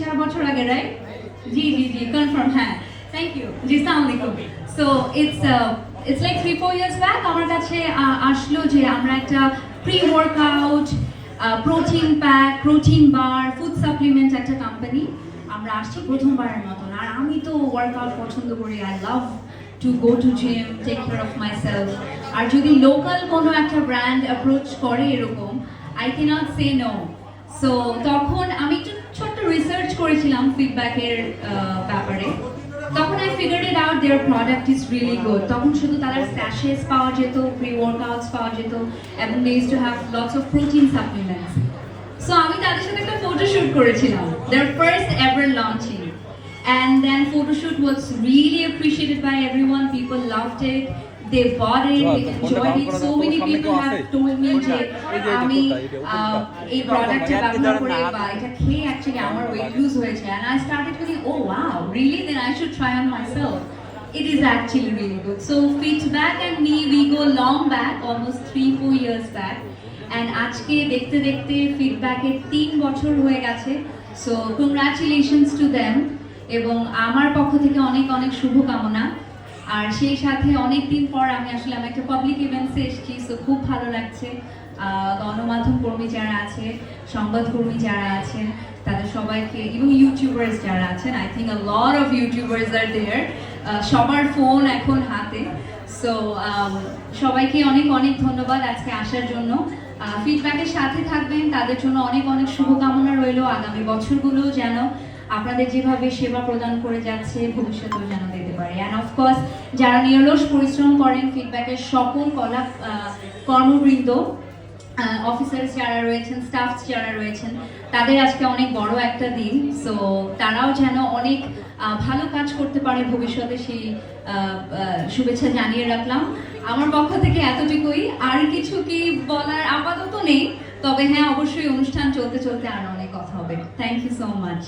চার বছর আগে রাইট জি জি জি কনফার্ম হ্যাঁ। থ্যাংক ইউ জি, সালাম আলাইকুম। So it's it's like three four years back আমার কাছে আসলো যে আমরা একটা pre workout protein pack protein bar food supplement একটা কোম্পানি আমরা আসছি প্রথমবারের মতন। আর আমি তো ওয়ার্কআউট পছন্দ করি। I love to go to gym take care of myself আর যদি লোকাল কোনো একটা ব্র্যান্ড অ্যাপ্রোচ করে এরকম I can't say no so তখন আমি একটু ছোট্ট রিসার্চ করেছিলাম ফিডব্যাকের ব্যাপারে। তখন I figured it out their product is really good তখন শুধু তাদের স্যাশেস পাওয়া যেত প্রি ওয়ার্কআউটস পাওয়া যেত, এবং they use to have lots of protein supplements so আমি তাদের সাথে একটা ফটোশুট করেছিলাম their first ever launching and then photo shoot was really appreciated by everyone, people loved it they bought it they enjoyed it so many people have told me যে আমি এই প্রোডাক্টটা ব্যবহার করে বা এটা খেয়ে অ্যাকচুয়ালি আমার ওয়েট লুজ হয়েছে and I started thinking oh wow really then I should try on myself it is actually really good so feedback and me we go long back almost three four years back and আজকে দেখতে দেখতে ফিডব্যাকের তিন বছর হয়ে গেছে so congratulations to them এবং আমার পক্ষ থেকে অনেক অনেক শুভকামনা আর সেই সাথে অনেক দিন পর আমি আসলে আমি একটা পাবলিক ইভেন্টসে এসেছি সো খুব ভালো লাগছে। গণমাধ্যম কর্মী যারা আছে সংবাদকর্মী যারা আছেন, তাদের সবাইকে, এবং ইউটিউবার্স যারা আছেন I think a lot of youtubers are there সবার ফোন এখন হাতে। সো সবাইকে অনেক অনেক ধন্যবাদ আজকে আসার জন্য। ফিডব্যাকের সাথে থাকবেন, তাদের জন্য অনেক অনেক শুভকামনা রইল আগামী বছরগুলো যেন। আপনাদের যেভাবে সেবা প্রদান করে যাচ্ছে, ভবিষ্যতেও যেন দিতে পারে। অ্যান্ড অফকোর্স যারা নিরলস পরিশ্রম করেন ফিডব্যাকের সকল কলা কর্মবৃন্দ অফিসার্স যারা রয়েছেন স্টাফ যারা রয়েছেন, তাদের আজকে অনেক বড় একটা দিন। সো তারাও যেন অনেক ভালো কাজ করতে পারে ভবিষ্যতে সেই শুভেচ্ছা জানিয়ে রাখলাম। আমার পক্ষ থেকে এতটুকুই। আর কিছু কি বলার আপাতত নেই, তবে হ্যাঁ অবশ্যই অনুষ্ঠান চলতে চলতে আরও অনেক কথা হবে। Thank you so much